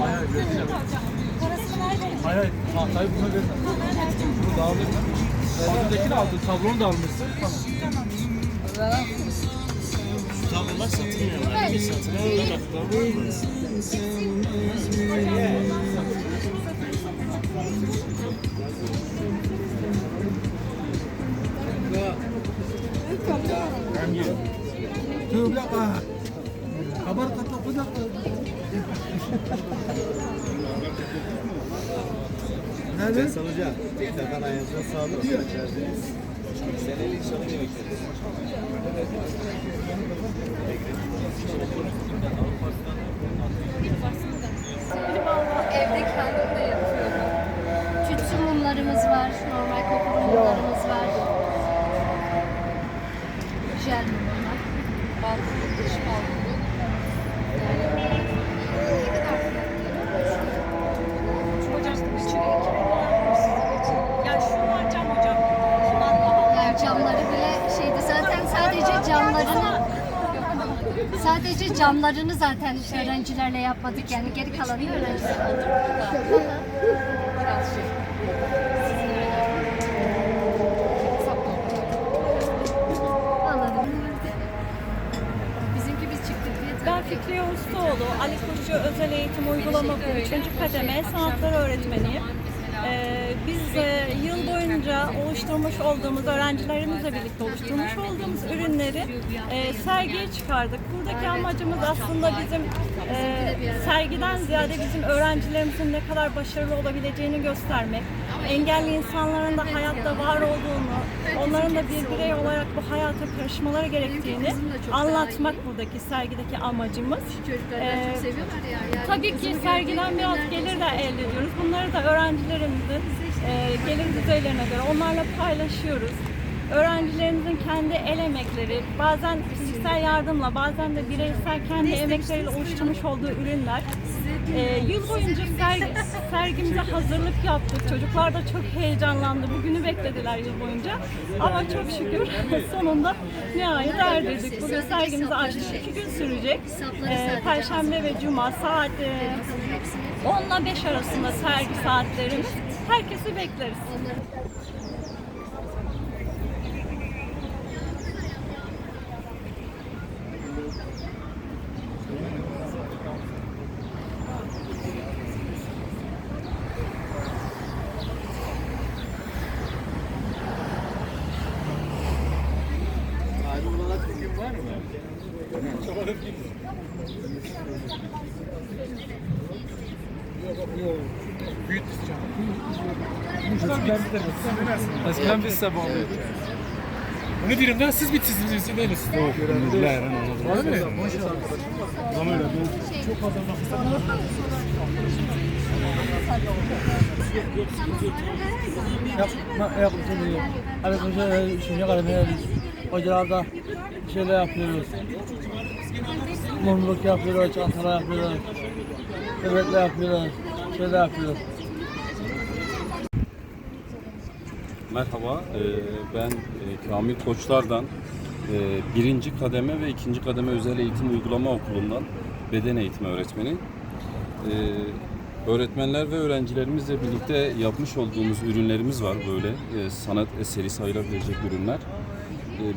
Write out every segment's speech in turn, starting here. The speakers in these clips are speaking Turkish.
Hayır, hayır, hayır. Ha, hayır, bunu da alırım. Az öncekini aldın, tablonu da almışsın. Tamam. Tablolar satılmıyor. Yani bir satılan olarak da Nerede? Hasan Hoca, tekrardan ayağınıza sağlık. Seneli inşallah valla evde kendim de yapıyorum. Tütsü mumlarımız var, normal kokulu mumlarımız var. Jel mumlar. Balkonu, dış balkonu. Sadece camlarını zaten öğrencilerle yapmadık yani geri kalanı öğrenciler aldık. biraz şey. Sizin öyle. Hesaplı Anladım. Bizimki biz çıktık diye Ben Fikriye Ustaoğlu, Ali Koçu Özel Eğitim Uygulama Okulu 3. kademe sanatlar öğretmeniyim. Ee, biz e, yıl boyunca oluşturmuş olduğumuz, öğrencilerimizle birlikte oluşturmuş olduğumuz ürünleri e, sergiye çıkardık. Buradaki amacımız aslında bizim e, sergiden ziyade bizim öğrencilerimizin ne kadar başarılı olabileceğini göstermek, engelli insanların da hayatta var olduğunu, onların da bir birey olarak bu hayata karışmaları gerektiğini anlatmak buradaki sergideki amacımız. Ee, Tabii ki sergiden biraz gelir de elde ediyoruz. Bunları da öğrencilerimizin gelir düzeylerine göre onlarla paylaşıyoruz. Öğrencilerimizin kendi el emekleri, bazen fiziksel yardımla, bazen de bireysel kendi emekleriyle oluşturmuş olduğu ürünler. E, yıl boyunca sergi, sergimize hazırlık yaptık. Çocuklar da çok heyecanlandı. Bugünü beklediler yıl boyunca. Ama çok şükür sonunda nihayet erdirdik. Bugün sergimizi açtık. İki gün sürecek. E, Perşembe ve Cuma saat e, 10 ile 5 arasında sergi saatlerimiz. Herkesi bekleriz. Abi olarak istiyorum. Eskiden biz size bağlıyorduk. Onu diyorum ben siz bitsiniz siz değil misiniz? Yok, Var mı? Zaman öyle. Çok fazla Yapma, yapma. Abi hoca üçüncü kademe Hocalarda şeyler yapıyoruz. Mumluk yapıyorlar, çantalar yapıyorlar. Bebekler yapıyorlar, şeyler yapıyorlar. Merhaba, e, ben e, Kamil Koçlar'dan e, birinci kademe ve ikinci kademe özel eğitim uygulama okulundan beden eğitimi öğretmeni. Öğretmenler ve öğrencilerimizle birlikte yapmış olduğumuz ürünlerimiz var böyle sanat eseri sayılabilecek ürünler.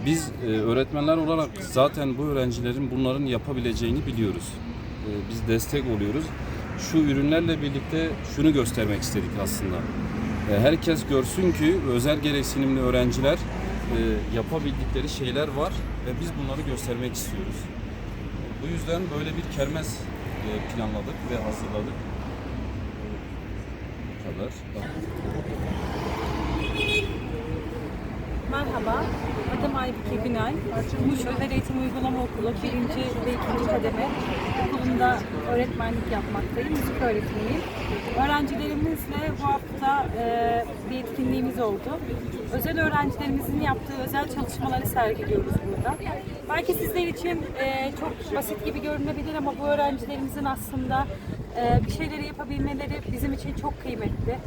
Biz öğretmenler olarak zaten bu öğrencilerin bunların yapabileceğini biliyoruz. Biz destek oluyoruz. Şu ürünlerle birlikte şunu göstermek istedik aslında. E, Herkes görsün ki özel gereksinimli öğrenciler e, yapabildikleri şeyler var ve biz bunları göstermek istiyoruz. Bu yüzden böyle bir kermes e, planladık ve hazırladık. Bu kadar. Merhaba, adım Aybüke Günay. Muş Özel Eğitim Uygulama Okulu 1. ve 2. kademe okulunda öğretmenlik yapmaktayım, müzik öğretmeniyim. Öğrencilerimizle bu hafta e, bir etkinliğimiz oldu. Özel öğrencilerimizin yaptığı özel çalışmaları sergiliyoruz burada. Belki sizler için e, çok basit gibi görünebilir ama bu öğrencilerimizin aslında e, bir şeyleri yapabilmeleri bizim için çok kıymetli.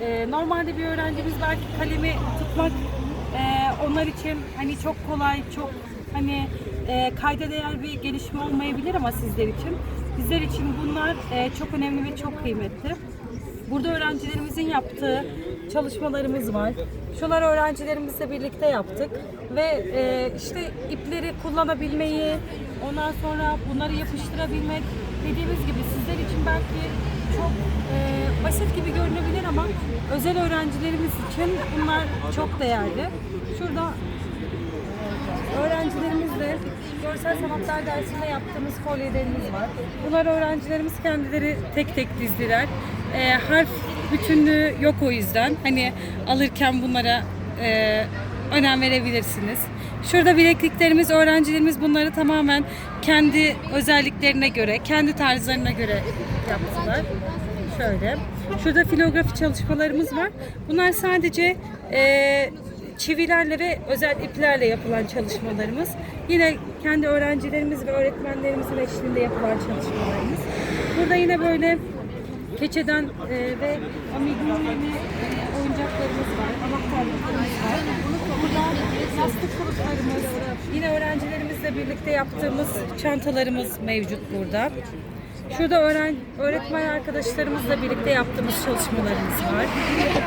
E, normalde bir öğrencimiz belki kalemi tutmak ee, onlar için hani çok kolay, çok hani e, kayda değer bir gelişme olmayabilir ama sizler için. Bizler için bunlar e, çok önemli ve çok kıymetli. Burada öğrencilerimizin yaptığı çalışmalarımız var. Şunlar öğrencilerimizle birlikte yaptık ve e, işte ipleri kullanabilmeyi, ondan sonra bunları yapıştırabilmek dediğimiz gibi sizler için belki çok e, basit gibi görünebilir ama özel öğrencilerimiz için bunlar çok değerli. Şurada öğrencilerimizle görsel sanatlar dersinde yaptığımız kolyelerimiz var. Bunlar öğrencilerimiz kendileri tek tek dizdiler. Ee, harf bütünlüğü yok o yüzden. Hani alırken bunlara e, önem verebilirsiniz. Şurada bilekliklerimiz, öğrencilerimiz bunları tamamen kendi özelliklerine göre, kendi tarzlarına göre yaptılar. Şöyle. Şurada filografi çalışmalarımız var. Bunlar sadece e, çivilerle ve özel iplerle yapılan çalışmalarımız. Yine kendi öğrencilerimiz ve öğretmenlerimizin eşliğinde yapılan çalışmalarımız. Burada yine böyle keçeden e, ve amigurumi e, oyuncaklarımız var, anahtarlıklarımız var. Burada yastık kılıflarımız, yine öğrencilerimizle birlikte yaptığımız çantalarımız mevcut burada. Şurada öğren öğretmen arkadaşlarımızla birlikte yaptığımız çalışmalarımız var.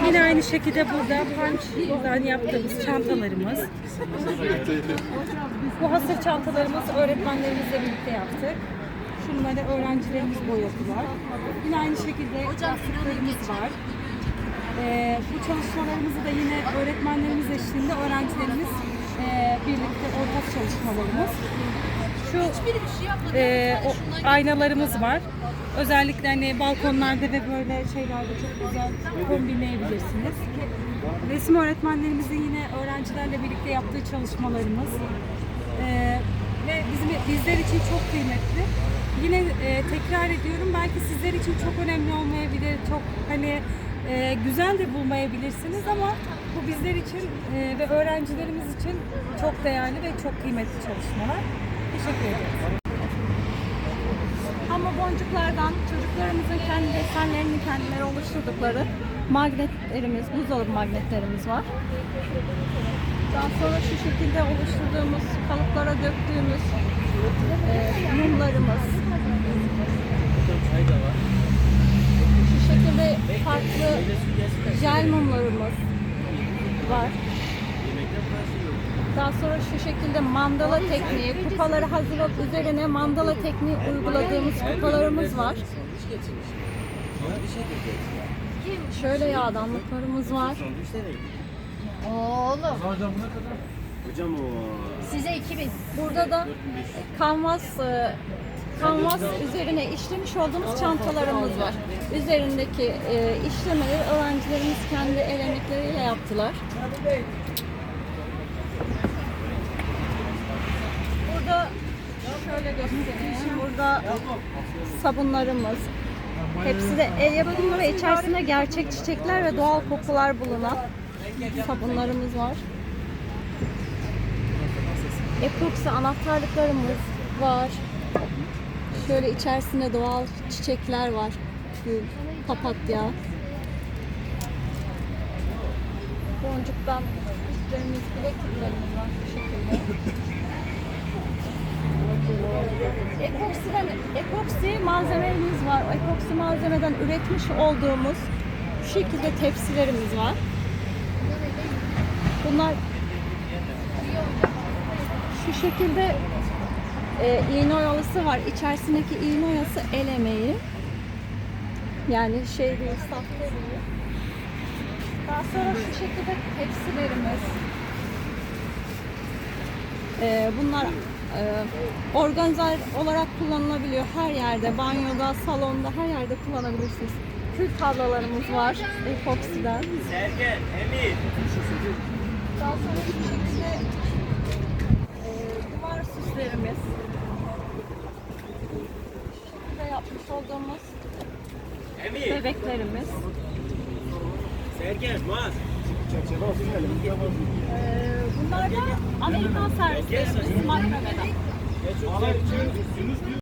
Yine aynı şekilde burada punch'dan yaptığımız çantalarımız. Bu hasır çantalarımız öğretmenlerimizle birlikte yaptık. Şunları öğrencilerimiz boyadılar. Yine aynı şekilde yastıklarımız var. Ee, bu çalışmalarımızı da yine öğretmenlerimiz eşliğinde öğrencilerimiz e, birlikte ortak çalışmalarımız. Şu e, o aynalarımız var. Özellikle hani balkonlarda ve böyle şeylerde çok güzel kombinleyebilirsiniz. Resim öğretmenlerimizin yine öğrencilerle birlikte yaptığı çalışmalarımız. Ee, ve bizim bizler için çok kıymetli. Yine e, tekrar ediyorum belki sizler için çok önemli olmayabilir, çok hani e, güzel de bulmayabilirsiniz ama bu bizler için e, ve öğrencilerimiz için çok değerli ve çok kıymetli çalışmalar. Teşekkür ederim. Ama boncuklardan çocuklarımızın kendi desenlerini kendileri oluşturdukları magnetlerimiz, buzdolabı magnetlerimiz var. Daha sonra şu şekilde oluşturduğumuz, kalıplara döktüğümüz e, mumlarımız. Şu şekilde farklı jel mumlarımız var. Daha sonra şu şekilde mandala tekniği, kupaları hazırlayıp üzerine mandala tekniği uyguladığımız kupalarımız var. Şöyle yağdanlıklarımız var. Oğlum Hocam kadar? size 2000. Burada da kanvas e, kanvas üzerine işlemiş olduğumuz çantalarımız var. Üzerindeki e, işlemeleri öğrencilerimiz kendi el emekleriyle yaptılar. Burada şöyle göstereyim. Burada sabunlarımız. Hepsi de el yapımı ve içerisinde gerçek çiçekler ve doğal kokular bulunan sabunlarımız var. Epoksi anahtarlıklarımız var. Şöyle içerisinde doğal çiçekler var. Gül, papatya. Boncuktan üstlerimiz, bilekliklerimiz var bu şekilde. Epoksiden, epoksi malzememiz var. Epoksi malzemeden üretmiş olduğumuz bu şekilde tepsilerimiz var. Bunlar şu şekilde e, iğne oyalısı var. İçerisindeki iğne oyası el emeği. Yani şey değil, sahte değil. Daha sonra şu şekilde tepsilerimiz. E, bunlar e, organizer olarak kullanılabiliyor. Her yerde, banyoda, salonda, her yerde kullanabilirsiniz. Kül tablalarımız var epoksiden. Daha sonra şu şekilde Şu şekilde yapmış olduğumuz bebeklerimiz. Ee, bunlar da Amerikan servislerimiz makrameden.